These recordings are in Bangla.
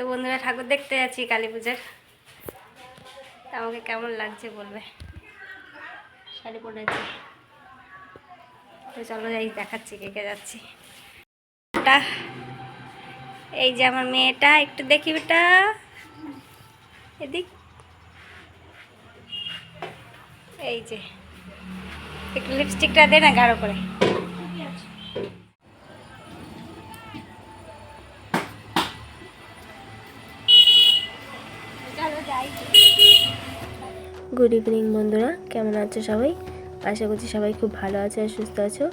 তো বন্ধুরা ঠাকুর দেখতে যাচ্ছি কালী পুজোর। আমাকে কেমন লাগছে বলবে? শাড়ি পরেছি। তো চলো যাই, দেখাচ্ছি কে কে যাচ্ছি। এই যে আমার মেয়েটা, একটু দেখি বেটা। এদিক। এই যে, একটু লিপস্টিকটা দে না গাঢ় করে। গুড ইভিনিং বন্ধুরা। কেমন আছো সবাই? আশা করছি সবাই খুব ভালো আছে আর সুস্থ আছো।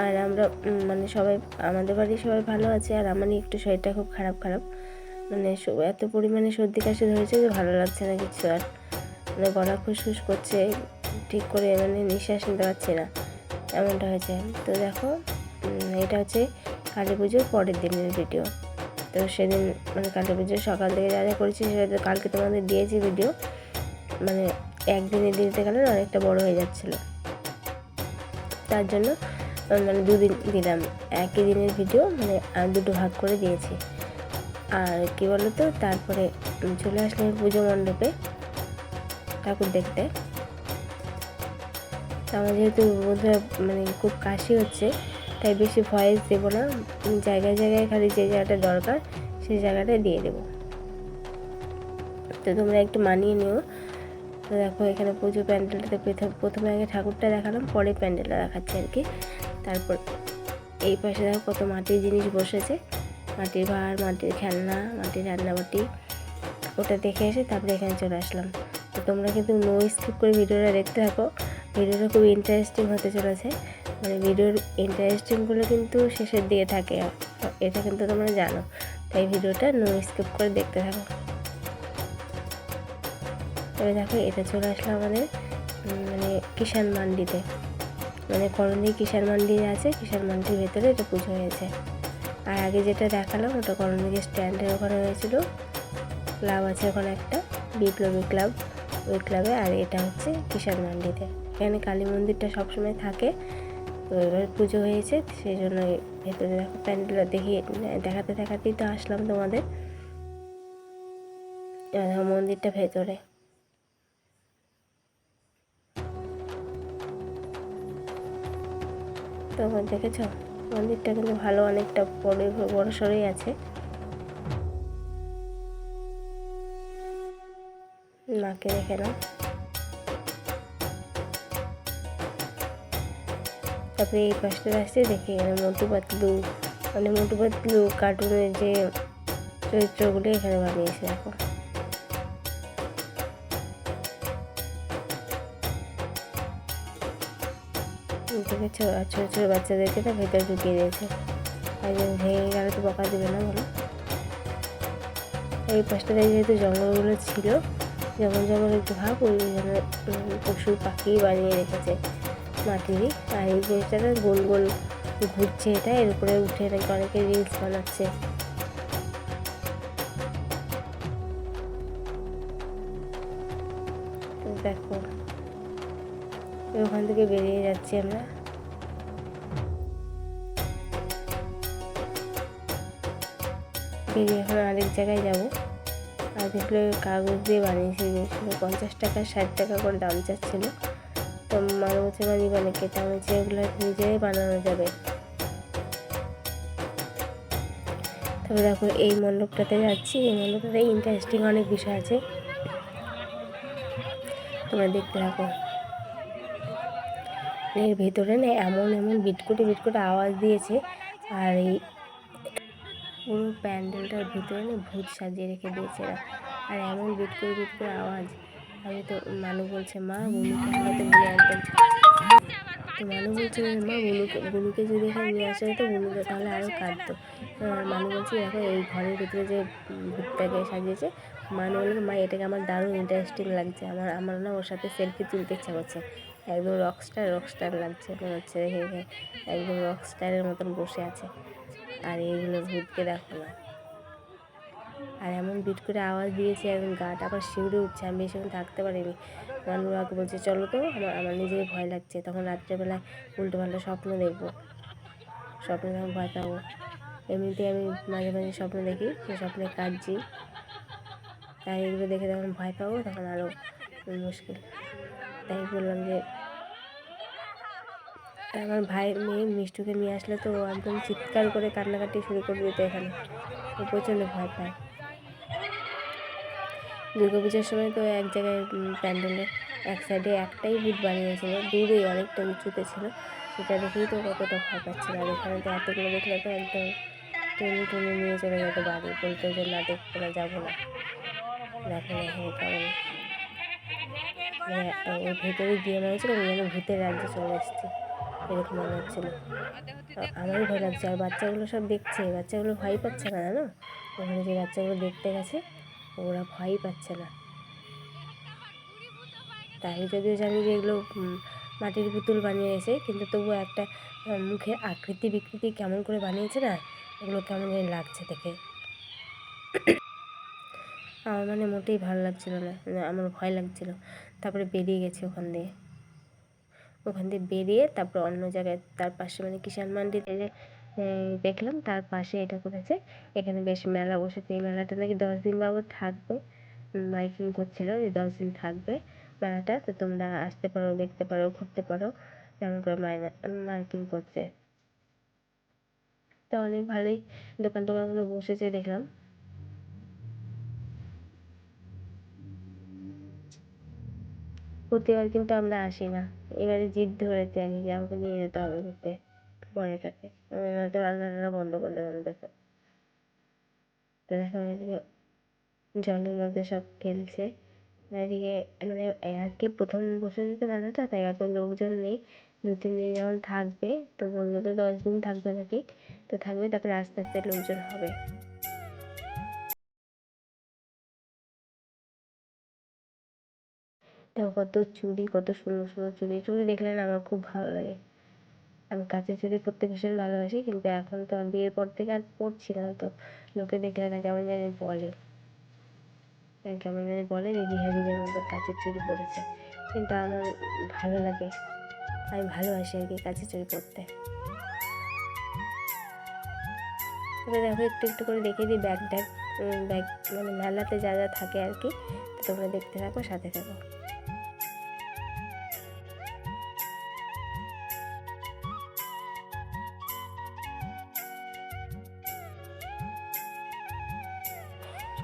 আর আমরা মানে সবাই, আমাদের বাড়ির সবাই ভালো আছে, আর আমারই একটু শরীরটা খুব খারাপ খারাপ। মানে এত পরিমাণে সর্দি কাশি ধরেছে যে ভালো লাগছে না কিছু আর। মানে গলা খুসখুস করছে, ঠিক করে মানে নিঃশ্বাস নিতে পারছি না। এমনটা হয়েছে। তো দেখো এটা হচ্ছে কালী পুজোর পরের দিনের ভিডিও তো সেদিন মানে কালী পুজোর সকাল থেকে যা যা করেছি সেটা তো কালকে তোমাদের দিয়েছি ভিডিও মানে একদিনে দিতে গেলে অনেকটা বড় হয়ে যাচ্ছিল। তার জন্য মানে দুদিন দিলাম। একই দিনের ভিডিও মানে দুটো ভাগ করে দিয়েছি। আর কি বলতো, তারপরে চলে আসলাম পুজো মণ্ডপে ঠাকুর দেখতে। তো আমার যেহেতু বোধহয় মানে খুব কাশি হচ্ছে তাই বেশি ভয়েস দেবো না। জায়গায় জায়গায় খালি যে জায়গাটা দরকার, সেই জায়গাটা দিয়ে দেবো। তো তোমরা একটু মানিয়ে নিও। তো দেখো, এখানে পুজো প্যান্ডেলটাতে প্রথম- আগে ঠাকুরটা দেখালাম, পরে প্যান্ডেলটা দেখাচ্ছি আর কি। তারপর এই পাশে দেখো কত মাটির জিনিস বসেছে। মাটির ভাঁড় মাটির খেলনা, মাটির রান্নাবাটি। ওটা দেখে এসে তারপরে এখানে চলে আসলাম। তো তোমরা কিন্তু নো স্কিপ করে ভিডিওটা দেখতে থাকো। ভিডিওটা খুব ইন্টারেস্টিং হতে চলেছে। মানে ভিডিওর ইন্টারেস্টিংগুলো কিন্তু শেষের দিকে থাকে। এটা কিন্তু তোমরা জানো। তাই ভিডিওটা নো স্কিপ করে দেখতে থাকো। তবে দেখো, এটা চলে আসলো আমাদের মানে কিষান মান্ডিতে। মানে করণী কিষান মান্ডি আছে কিষান মান্ডির ভেতরে এটা পুজো হয়েছে। আর আগে যেটা দেখালাম, ওটা করণদিকে স্ট্যান্ডের ওখানে হয়েছিল। ক্লাব আছে ওখানে একটা, বিপ্লবী ক্লাব। ওই ক্লাবে, আর এটা হচ্ছে কিষান মান্ডিতে। এখানে কালী মন্দিরটা সবসময় থাকে। তো এবার পুজো হয়েছে, সেই জন্য ভেতরে দেখো প্যান্ডেলটা দেখিয়ে দেখাতে দেখাতেই তো আসলাম তোমাদের। মন্দিরটা ভেতরে। তখন দেখেছ? মন্দিরটা কিন্তু ভালো, অনেকটা বড় বড় সড়ই আছে। মাকে দেখে নাও। তারপরে এই পাশটা আসছে দেখে এখানে মোটু পাতলু মানে মোটু পাতলু কার্টুনের যে চরিত্রগুলো এখানে বানিয়েছে দেখো। দেখেছ আর ছোটো ছোটো বাচ্চাদেরকে না ভেতরে ঢুকিয়ে দিয়েছে। একজন ভেঙে গেলে তো বকা দেবে না বলো। এই পাশটাতে যেহেতু জঙ্গলগুলো ছিল জঙ্গল জঙ্গল একটু ভাব, ওই পশু পাখি বানিয়ে রেখেছে। মাটিরই আর এই জিনিসটা গোল গোল ঘুরছে এটা, এর উপরে উঠে নাকি অনেকে রিলস বানাচ্ছে। দেখো, ওখান থেকে বেরিয়ে যাচ্ছি আমরা। বেরিয়ে এখন আরেক জায়গায় যাব। আর দেখল কাগজ দিয়ে বানিয়েছে, পঞ্চাশ টাকা, ষাট টাকা করে দাম চাচ্ছিল। তো মানে বলছে মানে মানে কেটে হচ্ছে এগুলো নিজেরাই বানানো যাবে। তবে দেখো, এই মণ্ডপটাতে যাচ্ছি, এই মণ্ডপটাতে ইন্টারেস্টিং অনেক বিষয় আছে। তোমরা দেখতে থাকো। এর ভেতরে না এমন এমন বিটকুটে বিটকুটে আওয়াজ দিয়েছে, আর এই পুরো প্যান্ডেলটার ভিতরে না ভূত সাজিয়ে রেখে দিয়েছে আর এমন বিটকুটে বিটকুটে আওয়াজ। আমি তো মানু বলছে, মা বুনুকে হয়তো বুনু একদম তো মানু বলছে, মা বুনুকে বুনুকে যদি এখানে নিয়ে আসা যেত বুনুকে তাহলে আরও কাঁদতো। আর মানু বলছে, দেখো, এই ঘরের ভিতরে যে ভূতটাকে সাজিয়েছে, মানু বলল মা, এটাকে আমার দারুণ ইন্টারেস্টিং লাগছে। আমার আমার না ওর সাথে সেলফি তুলতে ইচ্ছা করছে। একদম রকস্টার রকস্টার লাগছে। মনে হচ্ছে একদম রকস্টারের মতন বসে আছে। আর এইগুলো ভূতকে দেখো না। আর এমন বিট করে আওয়াজ দিয়েছে, একদম গাটা আবার শিউরে উঠছে, আমি বেশিক্ষণ থাকতে পারিনি। মানুষ আগে বলছে, চলো তো, আমার আমার নিজেই ভয় লাগছে। তখন রাত্রেবেলায় উল্টো পাল্টা স্বপ্ন দেখব। স্বপ্নে তখন ভয় পাবো। এমনিতে আমি মাঝে মাঝে স্বপ্ন দেখি, সে স্বপ্নে কাঁদছি। তাই এগুলো দেখে যখন ভয় পাবো, তখন আরও মুশকিল। তাই বললাম যে, আমার ভাইয়ের মেয়ে মিষ্টুকে নিয়ে আসলে তো একদম চিৎকার করে কান্নাকাটি শুরু করে দিত এখানে। ও প্রচণ্ড ভয় পায়। দুর্গা পুজোর সময় তো এক জায়গায় প্যান্ডেলে এক সাইডে একটাই বুথ বানিয়েছিল দূরে অনেকটা উঁচুতে ছিল, সেটা দেখেই তো কতটা ভয় পাচ্ছিল। আর এখানে তো এতগুলো দেখলে তো একদম টেনে টেনে নিয়ে চলে যেত বাড়ি, বলতো যে না, দেখতে না, যাব না। দেখো না কেমন। মানে ওর ভেতরে গিয়ে মনে হচ্ছিল ভূতের রাজ্যে চলে এসেছি, এরকম মনে হচ্ছিল। আমারও ভয় লাগছে। আর বাচ্চাগুলো সব দেখছে। বাচ্চাগুলো ভয় পাচ্ছে না জানো? ওখানে যে বাচ্চাগুলো দেখতে গেছে ওরা ভয়ই পাচ্ছে না। তাই আমি যদিও জানি যে এগুলো মাটির পুতুল বানিয়েছে কিন্তু তবুও একটা মুখের আকৃতি বিকৃতি কেমন করে বানিয়েছে না এগুলো কেমন জানি লাগছে দেখে। আমার মানে মোটেই ভালো লাগছিল না আমার ভয় লাগছিল। তারপরে বেরিয়ে গেছে ওখান দিয়ে। ওখান দিয়ে বেরিয়ে তারপর অন্য জায়গায় তার পাশে মানে কিষাণ মান্ডিতে দেখলাম, তার পাশে এটা করেছে। এখানে বেশ মেলা বসেছে। এই মেলাটা নাকি দশ দিন বাবদ থাকবে। মাইকিং করছিল যে দশ দিন থাকবে মেলাটা। তো তোমরা আসতে পারো, দেখতে পারো, ঘুরতে পারো। তেমন করে মাইকিং করছে। তো অনেক ভালোই। দোকান টোকানগুলো বসেছে, দেখলাম। প্রতিবার কিন্তু আমরা আসি না। এবারে জিদ ধরেছে আর কি যে আমাকে নিয়ে যেতে হবে ঘুরতে পরে থাকে নয়তো রান্নাটা বন্ধ করে দেবে দেখো তো দেখো এদিকে জলের মধ্যে সব খেলছে। এদিকে মানে আজকে প্রথম বসে যেত মেলাটা তাই এত লোকজন নেই। দু, তিন দিন যখন থাকবে, তো বলল তো দশ দিন থাকবে নাকি? তো থাকবে, তারপরে আস্তে আস্তে লোকজন হবে। দেখো কত চুড়ি কত সুন্দর সুন্দর চুড়ি চুড়ি দেখলে না আমার খুব ভালো লাগে। আমি কাঁচের চুড়ি পরতে ভীষণ ভালোবাসি, কিন্তু এখন তো আর বিয়ের পর থেকে আর পরছি না তো লোকে দেখলে না কেমন জানি বলে। কেমন জানি বলে যে বিহারিদের মতো কাঁচের চুড়ি পরেছে কিন্তু আমার ভালো লাগে। আমি ভালোবাসি আর কি কাঁচের চুড়ি পরতে দেখো, একটু একটু করে দেখে দিই ব্যাগ ট্যাগ ব্যাগ মানে মেলাতে যা যা থাকে আর কি তোমরা দেখতে থাকো, সাথে থাকো।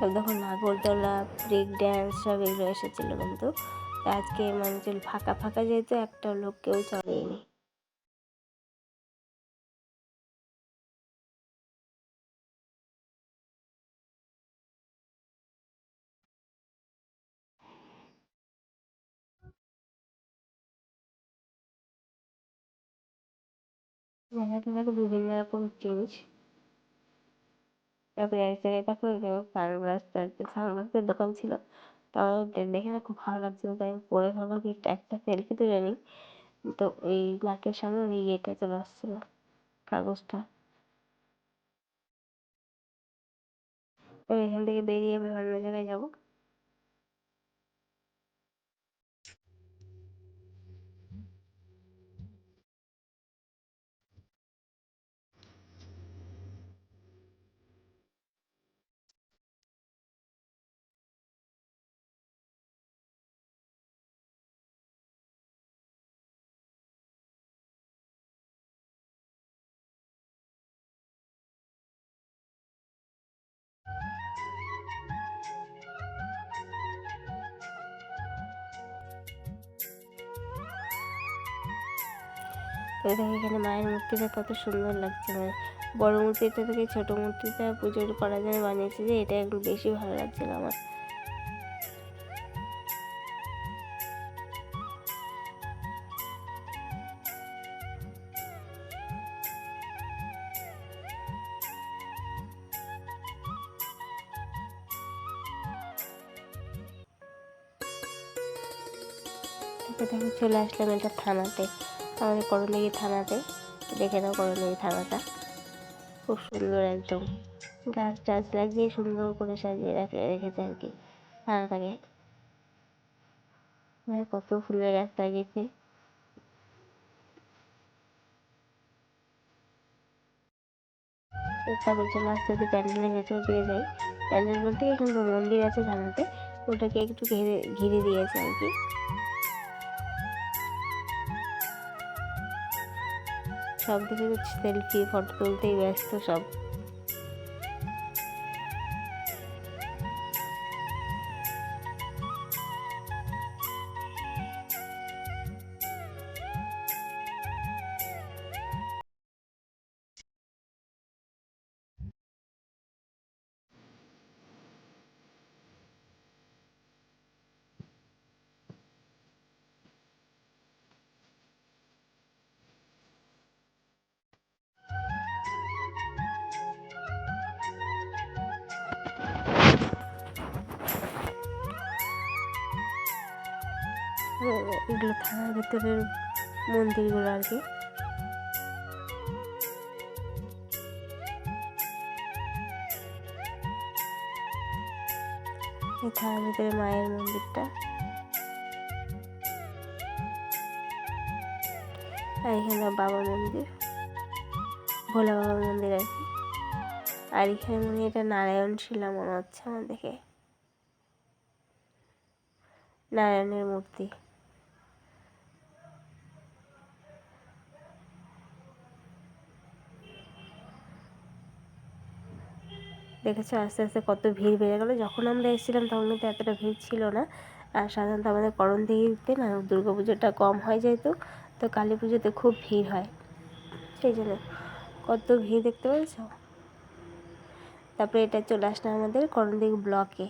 সব তখন নাগরদোলা ব্রেক ড্যান্স সব এগুলো এসেছিল কিন্তু। আজকে মানে ফাঁকা ফাঁকা যেহেতু একটা লোক কেউ চলেনি। মেলাতে দেখো বিভিন্ন রকম জিনিস তারপরে এক জায়গায় দেখো সানগ্লাস সানগ্লাসের দোকান ছিল। তো আমার দেখে না খুব ভালো লাগছিল, তাই আমি পরে ভাবলাম কি একটা সেলফি তুলে নিই। তো এই নাকের সামনে ওই ইয়েটা চলে আসছিল, কাগজটা। এখান থেকে বেরিয়ে আমি অন্য জায়গায় যাব। তো দেখো এখানে মায়ের মূর্তিটা কত সুন্দর লাগছে মানে বড় মূর্তিটা থেকে ছোট মূর্তিটা পুজোর করার জন্য বানিয়েছে যে, এটা একটু বেশি ভালো লাগছিল আমার। দেখো চলে আসলাম এটা থানাতে। আমাদের করণদিঘি থানাতে, দেখে নাও করণদিঘি থানাটা। খুব সুন্দর একদম। গাছ টাছ লাগিয়ে সুন্দর করে সাজিয়ে রাখে, রেখেছে আর কি থানাটাকে। কত ফুলের গাছ লাগিয়েছে। প্যান্ডেলের ভেতর প্যান্ডেল বলতে মন্দির আছে জানাতে ওটাকে একটু ঘিরে ঘিরে দিয়েছে আর কি। সব কিছু সেলফি ফটো তুলতেই ব্যস্ত সব। এগুলো থানার ভেতরের মন্দিরগুলো আর কি। থানার ভেতরে মায়ের মন্দিরটা। আর এখানে বাবা মন্দির, ভোলা বাবা মন্দির আর কি। আর এখানে মনে এটা নারায়ণ শিলা মনে হচ্ছে আমার দেখে। নারায়ণের মূর্তি। দেখেছ আস্তে আস্তে কত ভিড় বেড়ে গেলো। যখন আমরা এসেছিলাম তখন কিন্তু এতটা ভিড় ছিল না। আর সাধারণত আমাদের করণ দিঘিতে না দুর্গা পুজোটা কম হয় যেহেতু, তো কালী পুজোতে খুব ভিড় হয়। সেই জন্য কত ভিড় দেখতে পেয়েছ? তারপরে এটা চলে আসলাম আমাদের করণদিঘি ব্লকে।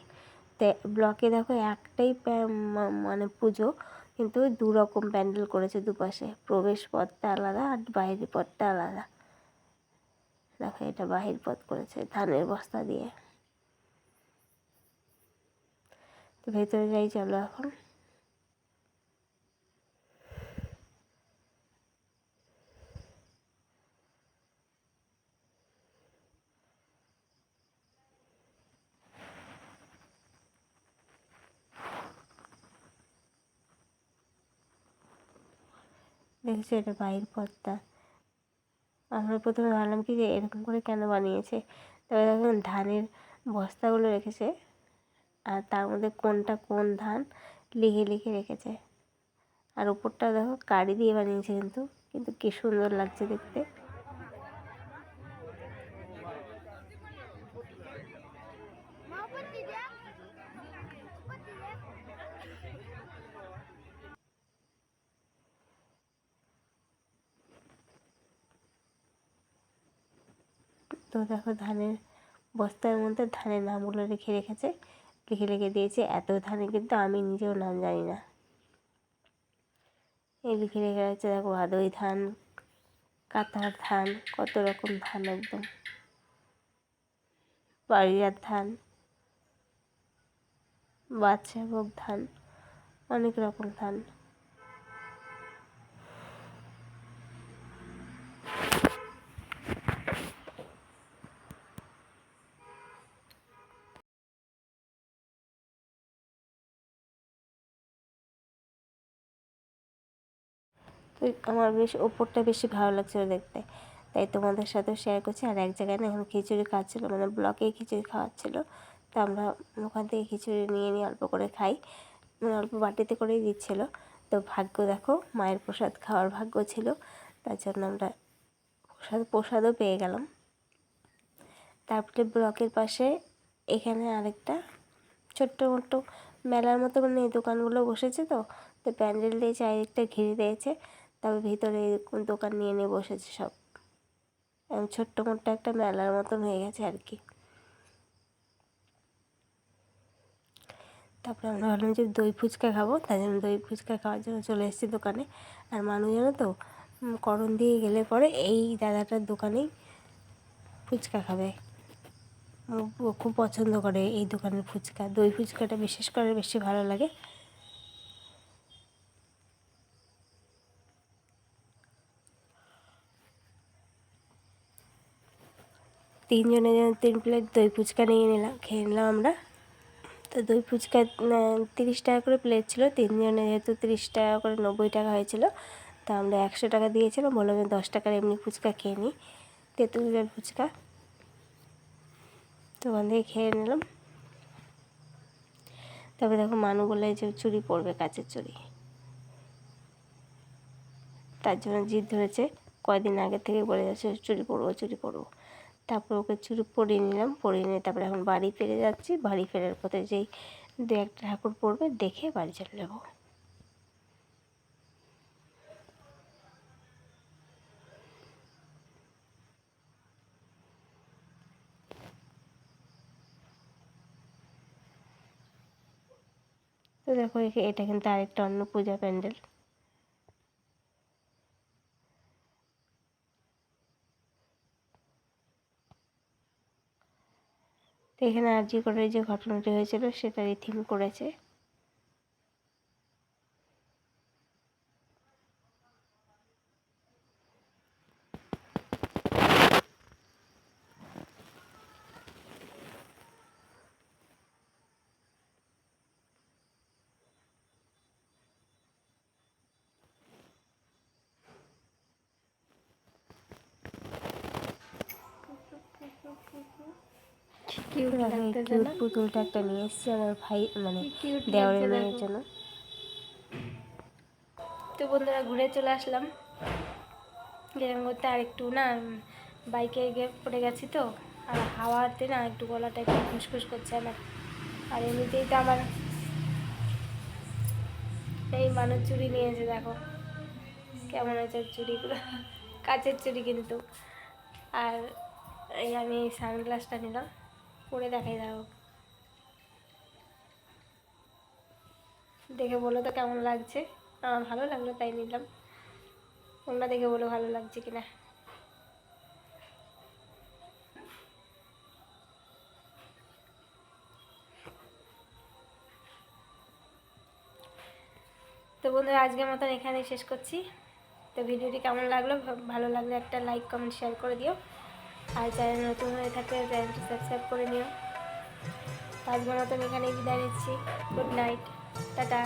তে, ব্লকে দেখো একটাই মানে পুজো কিন্তু দু রকম প্যান্ডেল করেছে দুপাশে। প্রবেশ পথটা আলাদা আর বাইরের পথটা আলাদা। দেখো এটা বাহির পথ করেছে ধানের বস্তা দিয়ে। তো ভেতরে যাই, চলো এখন। দেখেছি এটা বাইরের পথটা? আমরা প্রথমে ভাবলাম কি যে এরকম করে কেন বানিয়েছে? তবে দেখুন ধানের বস্তাগুলো রেখেছে। আর তার মধ্যে কোনটা কোন ধান লিখে লিখে রেখেছে। আর উপরটা দেখো কারি দিয়ে বানিয়েছে কিন্তু। কিন্তু কী সুন্দর লাগছে দেখতে তো দেখো ধানের বস্তার মধ্যে ধানের নামগুলো রেখে রেখেছে। লিখে লিখে দিয়েছে, এত ধানে কিন্তু আমি নিজেও নাম জানি না। এই লিখে রেখে রাখছে দেখো আদই ধান কাতার ধান, কত রকম ধান একদম। পাড়িয়ার ধান, বাদশাভোগ ধান, অনেক রকম ধান। তো আমার বেশ ওপরটা বেশি ভালো লাগছিল দেখতে। তাই তোমাদের সাথেও শেয়ার করছি। আর এক জায়গায় না এখন খিচুড়ি খাচ্ছিলো মানে ব্লকেই খিচুড়ি খাওয়াচ্ছিলো। তো আমরা ওখান থেকে খিচুড়ি নিয়ে নিয়ে অল্প করে খাই। মানে অল্প বাটিতে করেই দিচ্ছিল। তো ভাগ্য দেখো, মায়ের প্রসাদ খাওয়ার ভাগ্য ছিল। তার জন্য আমরা প্রসাদ, প্রসাদও পেয়ে গেলাম। তারপরে ব্লকের পাশে এখানে আরেকটা ছোট্ট মোট্ট মেলার মতো মানে দোকানগুলো বসেছে তো। তো প্যান্ডেল দিয়ে চারিদিকটা ঘিরে দিয়েছে। তারপর ভিতরে দোকান নিয়ে নিয়ে বসেছে সব। ছোট্ট মোট্ট একটা মেলার মতন হয়ে গেছে আর কি। তারপরে আমরা ভাবলাম যে দই ফুচকা খাব, তাই জন্য দই ফুচকা খাওয়ার জন্য চলে এসেছি দোকানে। আর মানুষ জানো তো করণ দিয়ে গেলে পরে এই দাদাটার দোকানেই ফুচকা খাবে। খুব পছন্দ করে এই দোকানের ফুচকা। দই ফুচকাটা বিশেষ করে বেশি ভালো লাগে। তিনজনের জন্য তিন প্লেট দই ফুচকা নিয়ে নিলাম, খেয়ে নিলাম আমরা। তো দই ফুচকা তিরিশ টাকা করে প্লেট ছিল, তিনজনে যেহেতু তিরিশ টাকা করে নব্বই টাকা হয়েছিল, তা আমরা একশো টাকা দিয়েছিলাম, বললাম যে দশ টাকার এমনি ফুচকা খেয়ে নিই তেঁতুলের ফুচকা। তো ওখান থেকে খেয়ে নিলাম। তবে দেখো মানু বলে যে চুরি পড়বে কাচের চুরি। তার জন্য জিদ ধরেছে, কয়দিন আগে থেকে বলে যাচ্ছে চুরি পরবো চুরি পরবো তারপর ওকে চুরি পরিয়ে নিলাম, পরিয়ে নিয়ে তারপরে এখন বাড়ি ফিরে যাচ্ছি। বাড়ি ফেরার পথে যেই দু একটা ঠাকুর পড়বে, দেখে বাড়ি চলে যাব। তো দেখো এটা কিন্তু আরেকটা অন্য পূজা প্যান্ডেল। তো আর জি করে যে ঘটনাটি হয়েছিল সেটারই থিম করেছে। কিউট পুতুলটা একটা নিয়ে এসেছি আমার ভাই মানে দেওয়ারের মেয়ের জন্য। তো বন্ধুরা ঘুরে চলে আসলাম। গেম করতে আর একটু না বাইকে গিয়ে পড়ে গেছি তো আর হাওয়াতে না একটু গলাটা একটু খুসখুস করছে আমার। আর এমনিতেই তো আমার এই মানুষ চুরি নিয়েছে দেখো কেমন আছে ওর চুড়িগুলো কাচের চুড়ি কিন্তু। আর এই আমি সানগ্লাসটা নিলাম। পরে দেখাই দাও দেখে বলো তো কেমন লাগছে? আমার ভালো লাগল, তাই নিলাম। তোমরা দেখে বলো ভালো লাগছে কিনা। তো বন্ধুরা, আজকের মতন এখানে শেষ করছি। তো ভিডিওটি কেমন লাগল? ভালো লাগলে একটা লাইক কমেন্ট শেয়ার করে দিও। আর চ্যানেল নতুন হয়ে থাকে চ্যানেলটি সাবস্ক্রাইব করে নিও। তো আজকের আমি এখানেই বিদায় নিচ্ছি। Good night. টাটা।